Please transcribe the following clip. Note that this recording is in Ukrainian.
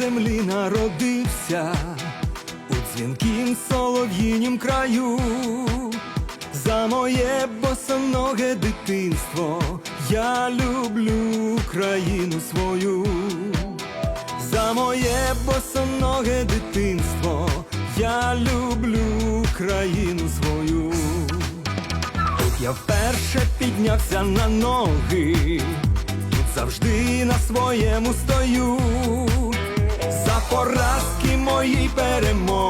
землі народився, у дзвінкім солов'їнім краю, за моє босоноге дитинство, я люблю країну свою, за моє босоноге дитинство, я люблю країну свою. Тут я вперше піднявся на ноги, тут завжди на своєму стою. Поразки моїй перемоги,